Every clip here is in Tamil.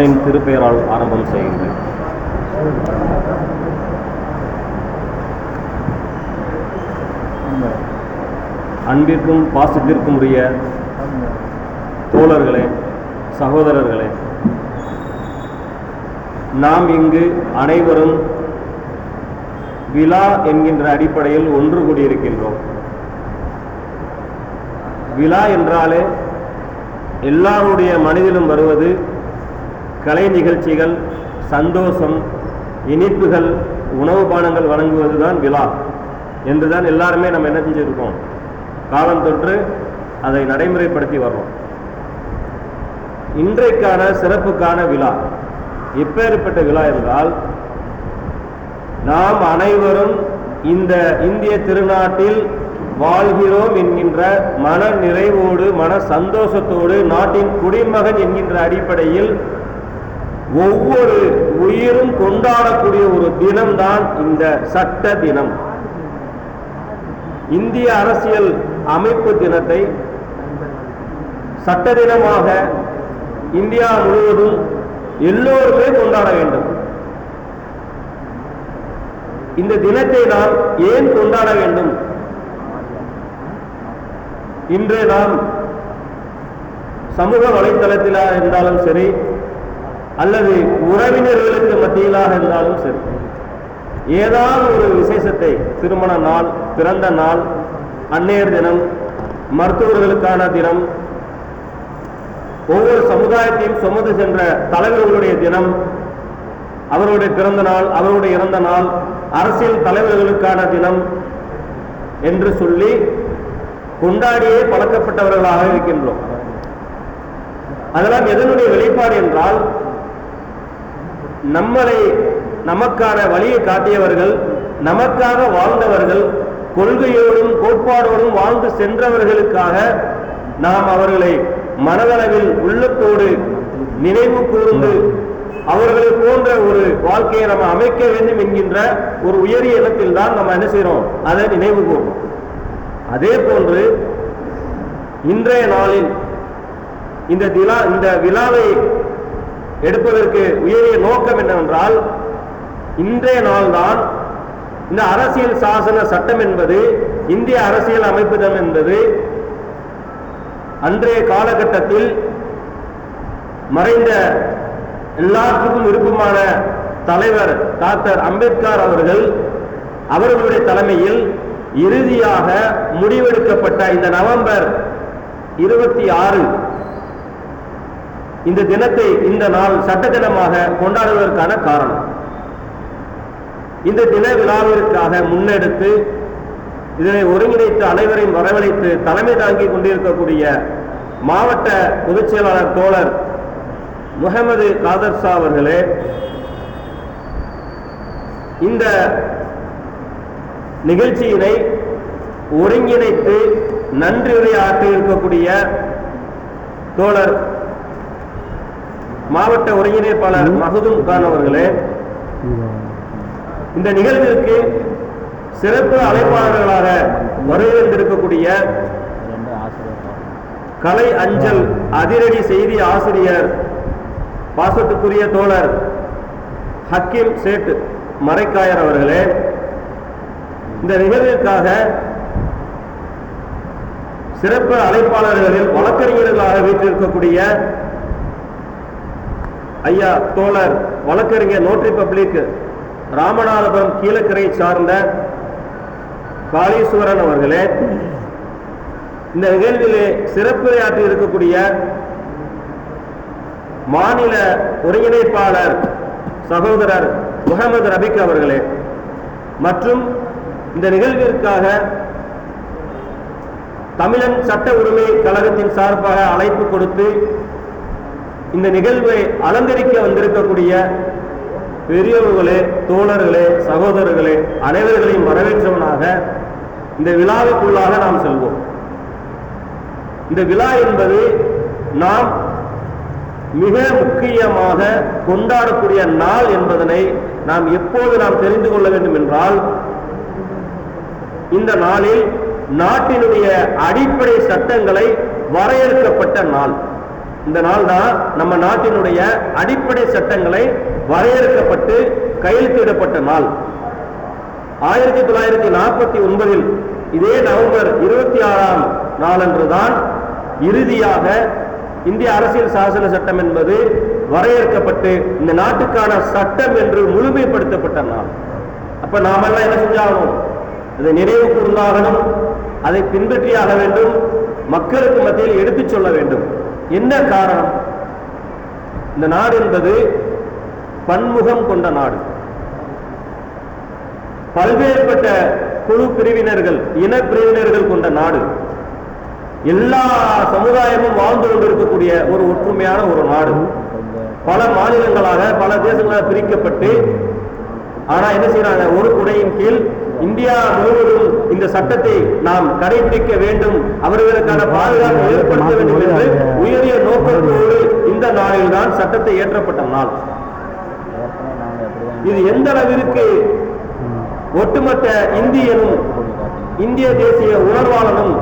அவனின் திருப்பெயரால் ஆரம்பம் செய்கின்றேன் அன்பிற்கும் பாசத்திற்கும் உரிய தோழர்களே சகோதரர்களே நாம் இங்கு அனைவரும் விழா என்கின்ற அடிப்படையில் ஒன்று கூடியிருக்கின்றோம். விழா என்றாலே எல்லாருடைய மனதிலும் வருவது கலை நிகழ்ச்சிகள் சந்தோஷம் இனிப்புகள் உணவு பானங்கள் வழங்குவதுதான் விழா என்றுதான் எல்லாருமே நம்ம என்ன செஞ்சிருக்கோம்? காலம் தொற்று அதை நடைமுறைப்படுத்தி வர்றோம். இன்றைக்கான சிறப்புக்கான விழா எப்பேற்பட்ட விழா என்றால் நாம் அனைவரும் இந்த இந்திய திருநாட்டில் வாழ்கிறோம் என்கின்ற மன நிறைவோடு மன சந்தோஷத்தோடு நாட்டின் குடிமகன் என்கின்ற அடிப்படையில் ஒவ்வொரு உயிரும் கொண்டாடக்கூடிய ஒரு தினம்தான் இந்த சட்ட தினம். இந்திய அரசியல் அமைப்பு தினத்தை சட்ட தினமாக இந்தியா முழுவதும் எல்லோருமே கொண்டாட வேண்டும். இந்த தினத்தை நாம் ஏன் கொண்டாட வேண்டும்? இன்று நாம் சமூக வலைத்தளத்தில் இருந்தாலும் சரி அல்லது உறவினர்களுக்கு மத்தியிலாக இருந்தாலும் சரி. ஏதாவது ஒரு விசேஷத்தை திருமண நாள் பிறந்த நாள் அன்னையர் தினம் மருத்துவர்களுக்கான தினம் ஒவ்வொரு சமுதாயத்தையும் சுமந்து சென்ற தலைவர்களுடைய தினம் அவருடைய பிறந்த நாள் அவருடைய இறந்த நாள் அரசியல் தலைவர்களுக்கான தினம் என்று சொல்லி கொண்டாடியே பழக்கப்பட்டவர்களாக இருக்கின்றோம். அதெல்லாம் எதனுடைய வெளிப்பாடு என்றால் நம்மளை நமக்கான வழியை காட்டியவர்கள் நமக்காக வாழ்ந்தவர்கள் கொள்கையோடும் கோட்பாடோடும் வாழ்ந்து சென்றவர்களுக்காக நாம் அவர்களை மனதளவில் உள்ளத்தோடு நினைவு கூர்ந்து அவர்களை போன்ற ஒரு வாழ்க்கையை நம்ம அமைக்க வேண்டும் என்கின்ற ஒரு உயரிய இடத்தில் தான் நம்ம என்ன செய்யறோம் அதை நினைவு கூறும் அதே போன்று இன்றைய நாளில் இந்த விழா இந்த விழாவை எடுப்பதற்கு உயரிய நோக்கம் என்னவென்றால் இன்றைய நாள்தான் இந்த அரசியல் சாசன சட்டம் என்பது இந்திய அரசியல் அமைப்பிடம் என்பது அன்றைய காலகட்டத்தில் மறைந்த எல்லாத்துக்கும் விருப்பமான தலைவர் டாக்டர் அம்பேத்கர் அவர்கள் அவர்களுடைய தலைமையில் இறுதியாக முடிவெடுக்கப்பட்ட இந்த நவம்பர் இருபத்தி ஆறு இந்த தினத்தை இந்த நாள் சட்ட தினமாக கொண்டாடுவதற்கான காரணம். இந்த தின விழாவிற்காக முன்னெடுத்து இதனை ஒருங்கிணைத்து அனைவரையும் வரவழைத்து தலைமை தாங்கி கொண்டிருக்கக்கூடிய மாவட்ட பொதுச் செயலாளர் தோழர் முகமது காதர் ஷா அவர்களே இந்த நிகழ்ச்சியினை ஒருங்கிணைத்து நன்றி உரையாற்றி இருக்கக்கூடிய தோழர் மாவட்ட ஒருங்கிணைப்பாளர் மகதும் கான் அவர்களே இந்த நிகழ்விற்கு சிறப்பு அழைப்பாளர்களாக வருகின்றிருக்கக்கூடிய கலை அஞ்சல் அதிரடி செய்தி ஆசிரியர் பாசத்துக்குரிய தோழர் ஹக்கீம் சேட் மறைக்காயர் அவர்களே இந்த நிகழ்விற்காக சிறப்பு அழைப்பாளர்களில் வழக்கறிஞர்களாக வீட்டிருக்கக்கூடிய ஐயா தோழர் வழக்கறிஞர் நோட்ரி பப்ளிக் ராமநாதபுரம் கீழக்கரை சார்ந்த காளீஸ்வரன் அவர்களே இந்த நிகழ்விலே சிறப்புரையாற்றி இருக்கக்கூடிய மாநில ஒருங்கிணைப்பாளர் சகோதரர் முகமது ரபிக் அவர்களே மற்றும் இந்த நிகழ்விற்காக தமிழன் சட்ட உரிமை கழகத்தின் சார்பாக அழைப்பு கொடுத்து இந்த நிகழ்வை அலங்கரிக்க வந்திருக்கக்கூடிய பெரியவர்களே தோழர்களே சகோதரர்களே அனைவர்களையும் வரவேற்றவனாக இந்த விழாவுக்குள்ளாக நாம் செல்வோம். இந்த விழா என்பது நாம் மிக முக்கியமாக கொண்டாடக்கூடிய நாள் என்பதனை நாம் எப்போது நாம் தெரிந்து கொள்ள வேண்டும் என்றால் இந்த நாளில் நாட்டினுடைய அடிப்படை சட்டங்களை வரையறுக்கப்பட்ட நாள். இந்த நாள் தான் நம்ம நாட்டினுடைய அடிப்படை சட்டங்களை வரையறுக்கப்பட்டு கையெழுத்திடப்பட்ட நாள். ஆயிரத்தி தொள்ளாயிரத்தி நாற்பத்தி ஒன்பதில் இதே நவம்பர் இருபத்தி ஆறாம் நாளன்றுதான் இறுதியாக இந்திய அரசியல் சாசன சட்டம் என்பது வரையறுக்கப்பட்டு இந்த நாட்டுக்கான சட்டம் என்று முழுமைப்படுத்தப்பட்ட நாள். அப்ப நாமெல்லாம் என்ன செஞ்சாகணும்? அதை நினைவு கூர்ந்தாகணும் அதை பின்பற்றியாக வேண்டும். மக்களுக்கு மத்தியில் எடுத்துச் சொல்ல வேண்டும். என்ன காரணம்? இந்த நாடு என்பது பன்முகம் கொண்ட நாடு. பல்வேறுபட்ட குழு பிரிவினர்கள் இன பிரிவினர்கள் கொண்ட நாடு. எல்லா சமுதாயமும் வாழ்ந்து கொண்டிருக்கக்கூடிய ஒரு ஒற்றுமையான ஒரு நாடு. பல மாநிலங்களாக பல தேசங்களாக பிரிக்கப்பட்டு ஆனா என்ன செய்யறாங்க ஒரு குடையின் கீழ் இந்தியா முழுவதும் இந்த சட்டத்தை நாம் கடைபிடிக்க வேண்டும். அவர்களுக்கான பாதுகாப்பு ஏற்படுத்த வேண்டும் என்று உயரிய நோக்கத்தோடு இந்த நாளில் தான் சட்டத்தை ஏற்றப்பட்ட நாள். இது எந்த அளவிற்கு ஒட்டுமொத்த இந்தியனும் இந்திய தேசிய உணர்வாளனும்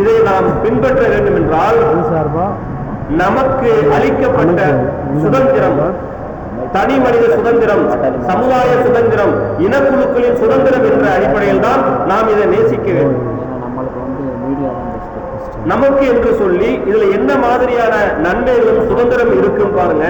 இதை நாம் பின்பற்ற வேண்டும் என்றால் நமக்கு அளிக்கப்பட்ட சுதந்திரம் தனி மனித சுதந்திரம் சமுதாய சுதந்திரம் இனக்குழுக்களின் சுதந்திரம் என்ற அடிப்படையில் தான் நாம் இதை நேசிக்க வேண்டும். நமக்கு என்று சொல்லி இதுல என்ன மாதிரியான நன்மைகளும் சுதந்திரம் இருக்கும் பாருங்க.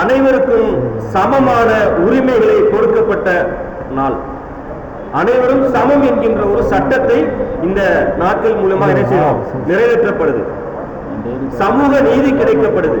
அனைவருக்கும் சமமான உரிமைகளை கொடுக்கப்பட்ட நாள். அனைவரும் சமம் என்கின்ற ஒரு சட்டத்தை இந்த நாட்கள் மூலமா என்ன செய்யும்? நிறைவேற்றப்படுது. சமூக நீதி கிடைக்கப்படுது.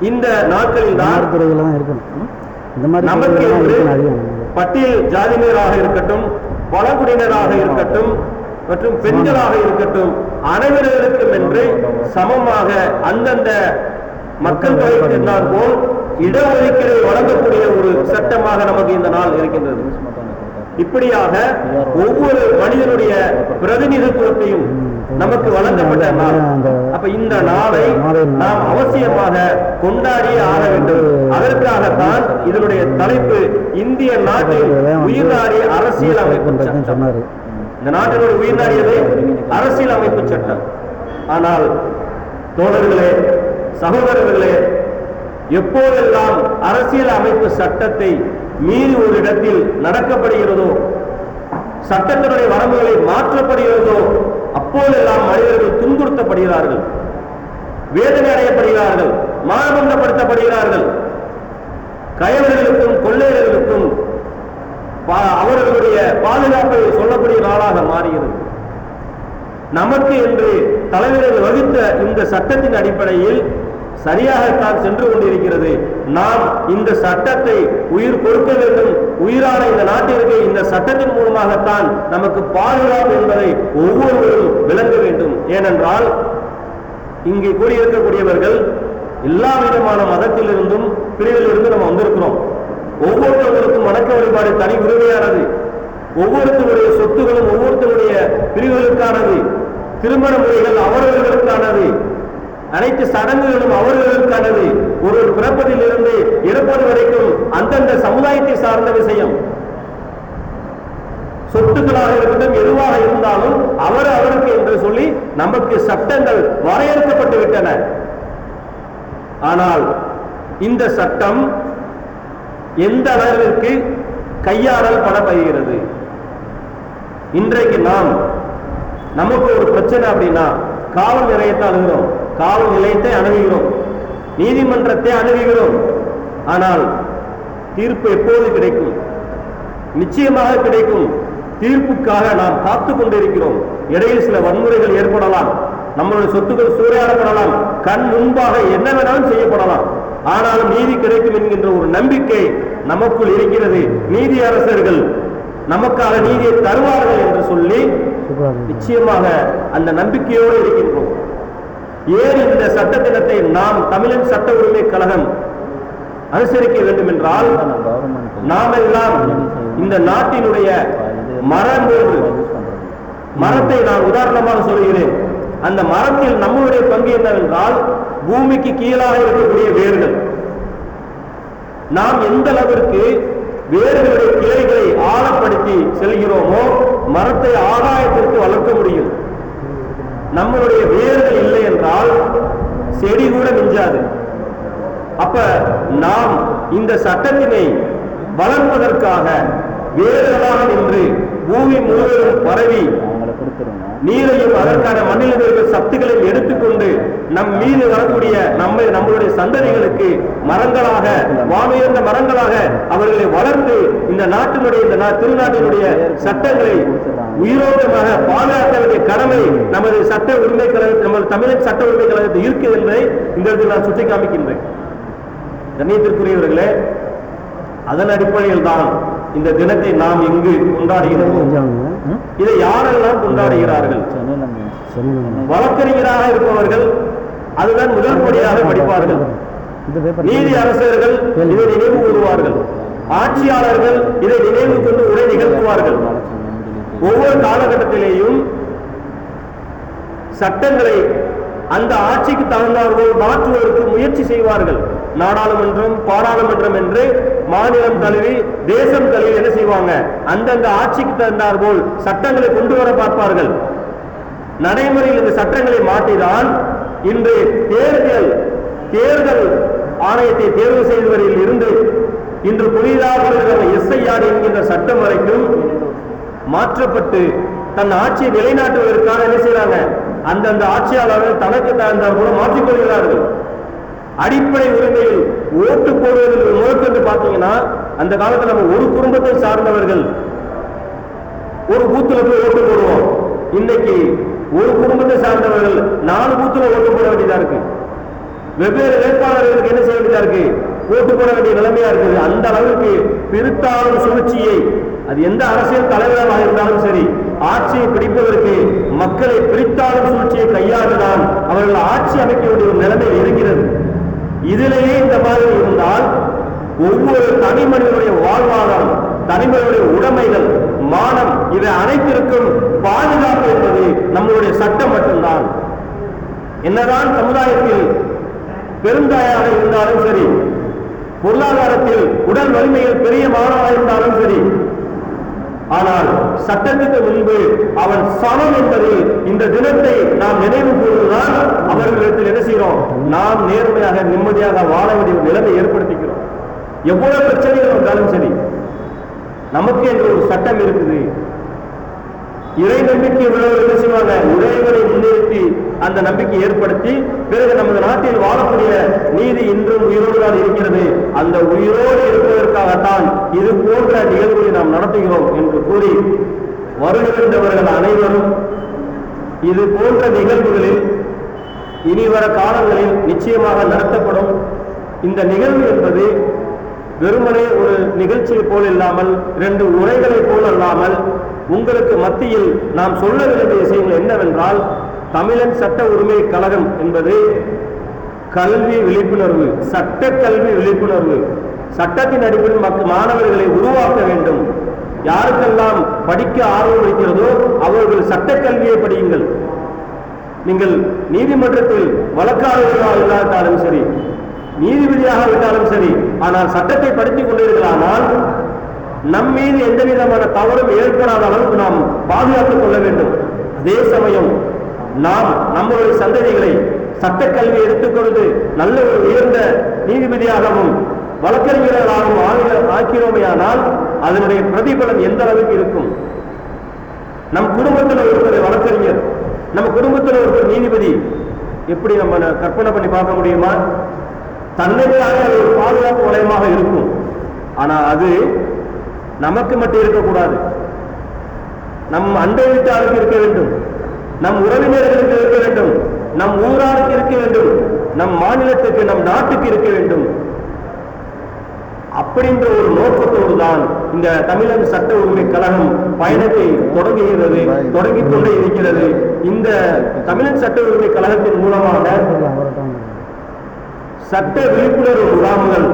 இந்த நாட்களில் தான் துறையில் தான் இருக்கணும் இந்த மாதிரி நமக்கு என்று பட்டியல் ஜாதியினராக இருக்கட்டும் பழங்குடியினராக இருக்கட்டும் மற்றும் பெண்களாக இருக்கட்டும் அனைவர்களுக்கும் என்று சமமாக அந்தந்த மக்கள் தொகைக்கு இருந்தால் போல் இடஒதுக்கீடு வழங்கக்கூடிய ஒரு சட்டமாக நமக்கு இந்த நாள் இருக்கின்றது. இப்படியாக ஒவ்வொரு மனிதனுடைய பிரதிநிதித்துவத்தையும் நமக்கு வழங்கப்பட்ட நாள். அப்ப இந்த நாளை நாம் அவசியமாக கொண்டாடியே ஆக வேண்டும். அதற்காகத்தான் இதனுடைய தலைப்பு இந்திய நாட்டில் உயிர்நாடி அரசியல் அமைப்பு சட்டம். சொன்னார் இந்த நாட்டினுடைய உயிர்நாடியது அரசியல் அமைப்பு சட்டம். ஆனால் தோழர்களே சகோதரர்களே எப்போதெல்லாம் அரசியல் அமைப்பு சட்டத்தை மீறி ஒரு இடத்தில் நடக்கப்படுகிறதோ சட்டத்தினுடைய வரம்புகளை மாற்றப்படுகிறதோ அப்போதெல்லாம் மனிதர்கள் துன்புறுத்தப்படுகிறார்கள் வேதனை அடையப்படுகிறார்கள் மானபந்தப்படுத்தப்படுகிறார்கள். கயவர்களுக்கும் கொள்ளையர்களுக்கும் பா- அவர்களுடைய பாதுகாப்பை சொல்லக்கூடிய நாளாக மாறுகிறது நமக்கு என்று தலைவர்கள் வகுத்த இந்த சட்டத்தின் அடிப்படையில் சரியாகத்தான் சென்று கொண்டிருக்கிறது. நாம் இந்த சட்டத்தை உயிர் கொடுக்க வேண்டும் உயிரான இந்த நாட்டிற்கு இந்த சட்டத்தின் மூலமாகத்தான் நமக்கு பாதுகாப்பு என்பதை ஒவ்வொருவரும் விளங்க வேண்டும். ஏனென்றால் இங்கே கூடியிருக்கக்கூடியவர்கள் எல்லா விதமான மதத்திலிருந்தும் பிரிவிலிருந்து நம்ம வந்திருக்கிறோம். ஒவ்வொருத்தவங்களுக்கும் வணக்க வழிபாடு தனி உரிமையானது. ஒவ்வொருத்தருடைய சொத்துகளும் ஒவ்வொருத்தருடைய பிரிவுகளுக்கானது. திருமண முறைகள் அவரவர்களுக்கானது. அனைத்து சடங்குகளும் அவர்களுக்கானது ஒரு பிறப்பதிலிருந்து இறப்பது வரைக்கும் அந்தந்த சமுதாயத்தை சார்ந்த விஷயம். சொத்துக்களாக இருக்கட்டும் எதுவாக இருந்தாலும் அவர் அவருக்கு என்று சொல்லி நமக்கு சட்டங்கள் வரையறுக்கப்பட்டு விட்டன. ஆனால் இந்த சட்டம் எந்த அளவிற்கு கையாளல் படப்படுகிறது? இன்றைக்கு நாம் நமக்கு ஒரு பிரச்சனை அப்படின்னா காவல் நிலையத்தை அணுகிறோம் காவல் நிலையத்தை அணுகுகிறோம். நீதிமன்றத்தை அணுகுகிறோம். ஆனால் தீர்ப்பு எப்போது கிடைக்கும்? நிச்சயமாக கிடைக்கும். தீர்ப்புக்காக நாம் காத்து கொண்டிருக்கிறோம். இடையில் சில வன்முறைகள் ஏற்படலாம். நம்மளுடைய சொத்துக்கள் சூறையாடப்படலாம். கண் முன்பாக என்ன வேணாலும் செய்யப்படலாம். ஆனாலும் நீதி கிடைக்கும் என்கின்ற ஒரு நம்பிக்கை நமக்குள் இருக்கிறது. நீதி அரசர்கள் நமக்காக நீதியை தருவார்கள் என்று சொல்லி நிச்சயமாக அந்த நம்பிக்கையோடு இருக்கின்றோம். ஏன் இந்த சட்ட தினத்தை நாம் தமிழன் சட்ட உரிமை கழகம் அனுசரிக்க வேண்டும் என்றால் நாம் எல்லாம் இந்த நாட்டினுடைய மரம் மரத்தை நான் உதாரணமாக சொல்கிறேன். அந்த மரத்தில் நம்மளுடைய பங்கு என்னவென்றால் பூமிக்கு கீழாக இருக்கக்கூடிய வேர்கள். நாம் எந்த அளவிற்கு வேர்களுடைய கிளைகளை ஆழப்படுத்தி செல்கிறோமோ மரத்தை ஆதாயத்திற்கு வளர்க்க முடியும். நம்மளுடைய வேர்கள் இல்லை என்றால் செடி கூட மிஞ்சாது. அப்ப நாம் இந்த சட்டத்தினை வளர்ப்பதற்காக வேர்களாக நின்று பூமி முழுவதும் பரவி நீரையும் அதற்கான மண்ணில் இருக்கிற சத்துக்களையும் எடுத்துக்கொண்டு நம் மீது வரக்கூடிய நம்மை நம்மளுடைய சந்ததிகளுக்கு மரங்களாக வானுயர்ந்த மரங்களாக அவர்களை வளர்த்து இந்த நாட்டினுடைய இந்த திருநாட்டினுடைய சட்டங்களை உயிரோட்டமாக பாதுகாக்க வேண்டிய கடமை நமது சட்ட உரிமை கழக நமது தமிழக சட்ட உரிமை கழகத்தில் இருக்கு என்பதை இந்த இடத்தில் நான் சுட்டி காமிக்கின்றேன். கண்ணியத்திற்குரியவர்களே அதன் அடிப்படையில் தான் இந்த தினத்தை நாம் இங்கு கொண்டாடுகிறோம். இதை யாரெல்லாம் கொண்டாடுகிறார்கள்? வழக்கறிஞராக இருப்பவர்கள் அதுதான் முதல் படியாக படிப்பார்கள். நீதி அரசர்கள் இதை நினைவு கூறுவார்கள். ஆட்சியாளர்கள் இதை நினைவு கொண்டு உரை நிகழ்த்துவார்கள். ஒவ்வொரு காலகட்டத்திலேயும் சட்டங்களை அந்த ஆட்சிக்கு தகுந்தார்கள் மாற்றுவதற்கு முயற்சி செய்வார்கள். நாடாளுமன்றம் பாராளுமன்றம் என்று மாநிலம் தழுவி தேசம் தழுவி என்ன செய்வாங்க? அந்தந்த ஆட்சிக்கு தகுந்தார் போல் சட்டங்களை கொண்டு வர பார்ப்பார்கள். நடைமுறையில் இந்த சட்டங்களை மாற்றிதான் இன்று தேர்தல் தேர்தல் ஆணையத்தை தேர்வு செய்தவரில் இருந்து இன்று புதிதாக எஸ்ஐஆர் என்கின்ற சட்டம் வரைக்கும் மாற்றப்பட்டு தன் ஆட்சியை நிலைநாட்டுவதற்காக என்ன செய்யறாங்க அந்தந்த ஆட்சியாளர்கள் தனக்கு தகுந்தார் கூட மாற்றிக்கொள்கிறார்கள் அடிப்படை உரிமையில் ஓட்டு போடுவதில் முதற்கொண்டு பார்த்தீங்கன்னா அந்த காலத்துல நம்ம ஒரு குடும்பத்தை சார்ந்தவர்கள் ஒரு பூத்துல போய் ஓட்டு போடுவோம். இன்னைக்கு ஒரு குடும்பத்தை சார்ந்தவர்கள் நாலு பூத்துல ஓட்டு போட வேண்டியதா இருக்கு. வெவ்வேறு வேட்பாளர்களுக்கு என்ன செய்ய வேண்டியதா இருக்கு? ஓட்டு போட வேண்டிய நிலைமையா இருக்குது. அந்த அளவுக்கு பிரித்தாளும் சுழற்சியை அது எந்த அரசியல் தலைவராக இருந்தாலும் சரி ஆட்சியை பிடிப்பதற்கு மக்களை பிரித்தாளும் சூழ்ச்சியை கையாண்டுதான் அவர்கள் ஆட்சி அமைக்க வேண்டிய ஒரு நிலைமை இருக்கிறது. இதிலேயே இந்த மாதிரி இருந்தால் ஒவ்வொரு தனி மனிதனுடைய வாழ்வாதாரம் தனிமனிதனுடைய உடைமைகள் மானம் இவை அனைத்திற்கும் பாதுகாப்பு என்பது நம்மளுடைய சட்டம் மட்டும்தான். என்னதான் சமுதாயத்தில் பெருந்தாயாக இருந்தாலும் சரி பொருளாதாரத்தில் உடல் வலிமையில் பெரிய மாணவனாக இருந்தாலும் சரி ஆனால் சட்டத்துக்கு முன்பு அவன் சமம் என்பதை இந்த தினத்தை நாம் நினைவு கூறுவதால் அவர்களிடத்தில் என்ன செய்கிறோம்? நாம் நேர்மையாக நிம்மதியாக வாழ வேண்டிய நிலைமை ஏற்படுத்திக்கிறோம். எவ்வளவு பிரச்சனைகள் வந்தாலும் சரி நமக்கு என்று ஒரு சட்டம் இருக்குது. இறை நம்பிக்கை உள்ளவர்கள் என்ன செய்வாங்க? இறைவனை முன்னிறுத்தி அந்த நம்பிக்கை ஏற்படுத்தி பிறகு நமது நாட்டில் வாழக்கூடிய நீதி இன்றும் உயிரோடு தான் இருக்கிறது. அந்த உயிரோடு இருப்பதற்காகத்தான் இது போன்ற நிகழ்வுகளை நாம் நடத்துகிறோம் என்று கூறி வருகின்றவர்கள் அனைவரும் இது போன்ற நிகழ்வுகளில் இனிவர காலங்களில் நிச்சயமாக நடத்தப்படும் இந்த நிகழ்வு என்பது வெறுமனே ஒரு நிகழ்ச்சியை போல் இல்லாமல் இரண்டு உரைகளைப் போல் அல்லாமல் உங்களுக்கு மத்தியில் நாம் சொல்ல வேண்டிய விஷயங்கள் என்னவென்றால் தமிழன் சட்ட உரிமை கழகம் என்பது கல்வி விழிப்புணர்வு சட்ட கல்வி விழிப்புணர்வு. சட்டத்தின் அடிப்படையில் மக்கள் மாணவர்களை உருவாக்க வேண்டும். யாருக்கெல்லாம் படிக்க ஆர்வம் இருக்கிறதோ அவர்கள் சட்ட கல்வியை படியுங்கள். நீங்கள் நீதிமன்றத்தில் வழக்காளர்களாக இல்லாவிட்டாலும் சரி நீதிபதியாக விட்டாலும் சரி ஆனால் சட்டத்தை படித்துக் கொண்டீர்களானால் நம் மீது எந்த விதமான தவறும் ஏற்படாத அளவுக்கு நாம் பாதுகாத்துக் கொள்ள வேண்டும். அதே சமயம் நாம் நம்முடைய சந்ததிகளை சட்டக்கல்வி எடுத்துக்கொண்டு நல்ல ஒரு உயர்ந்த நீதிபதியாகவும் வழக்கறிஞர்களாகவும் ஆகிற- ஆக்கிறோமையானால் அதனுடைய பிரதிபலன் எந்த அளவுக்கு இருக்கும்? நம் குடும்பத்தில் ஒருத்தர் வழக்கறிஞர் நம்ம குடும்பத்தில் ஒருத்தர் நீதிபதி எப்படி நம்ம கற்பனை பண்ணி பார்க்க முடியுமா? தன்னைத்தானே அது ஒரு பாதுகாப்பு வளையமாக இருக்கும். ஆனா அது நமக்கு மட்டும் இருக்கக்கூடாது. நம் அண்டை வீட்டாருக்கு இருக்க வேண்டும். நம் உறவினர்களுக்கு இருக்க வேண்டும். நம் ஊராருக்கு இருக்க வேண்டும். நம் மாநிலத்துக்கு நம் நாட்டுக்கு இருக்க வேண்டும். அப்படின்ற ஒரு நோக்கத்தோடு தான் இந்த தமிழக சட்ட உரிமை கழகம் பயணத்தை தொடங்குகிறது தொடங்கிக் கொண்டே இருக்கிறது. இந்த தமிழக சட்ட உரிமை கழகத்தின் மூலமாக சட்ட விழிப்புணர்வு முகாம்கள்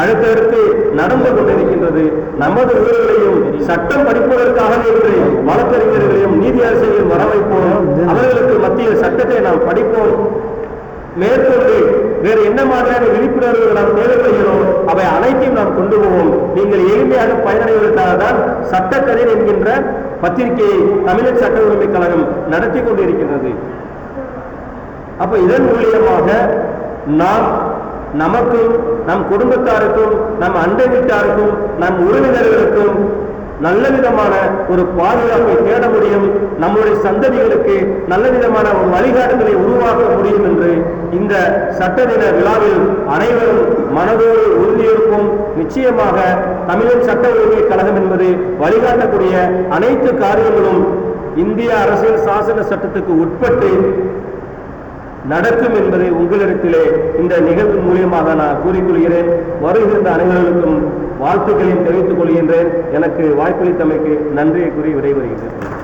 அடுத்தடுத்து நடந்து கொண்டிருக்கின்றது. நமது ஊர்களையும் சட்டம் படிப்பதற்காக என்று வழக்கறிஞர்களையும் நீதி அரசியலையும் வர வைப்போம். அவர்களுக்கு மத்தியில் சட்டத்தை நாம் படிப்போம். மேற்கொண்டு வேறு என்ன மாதிரியான விழிப்புணர்வுகள் நாம் தேவைப்படுகிறோம் அவை அனைத்தையும் நாம் கொண்டு போவோம். நீங்கள் எளிமையாக பயனடைவதற்காக தான் சட்டக்கதிர் என்கின்ற பத்திரிகையை தமிழர் சட்ட உரிமை கழகம் நடத்தி கொண்டிருக்கின்றது. அப்ப இதன் மூலியமாக நாம் நமக்கும் நம் குடும்பத்தாருக்கும் நம் அண்டை வீட்டாருக்கும் நம் உறவினர்களுக்கும் நல்ல விதமான ஒரு பாதுகாப்பை தேட முடியும். நம்முடைய சந்ததிகளுக்கு நல்ல விதமான ஒரு வழிகாட்டுதலை உருவாக்க முடியும் என்று இந்த சட்டதின விழாவில் அனைவரும் மனதோடு உறுதியிருப்போம் நிச்சயமாக தமிழர் சட்ட உரிமை கழகம் என்பது வழிகாட்டக்கூடிய அனைத்து காரியங்களும் இந்திய அரசியல் சாசன சட்டத்துக்கு உட்பட்டு நடக்கும் என்பதை உங்களிடத்திலே இந்த நிகழ்வு மூலியமாக நான் கூறிக்கொள்கிறேன். வருகின்ற அனைவர்களுக்கும் வாழ்த்துக்களையும் தெரிவித்துக் கொள்கின்றேன். எனக்கு வாய்ப்பளித்தமைக்கு நன்றியை கூறி விடைபெறுகிறேன்.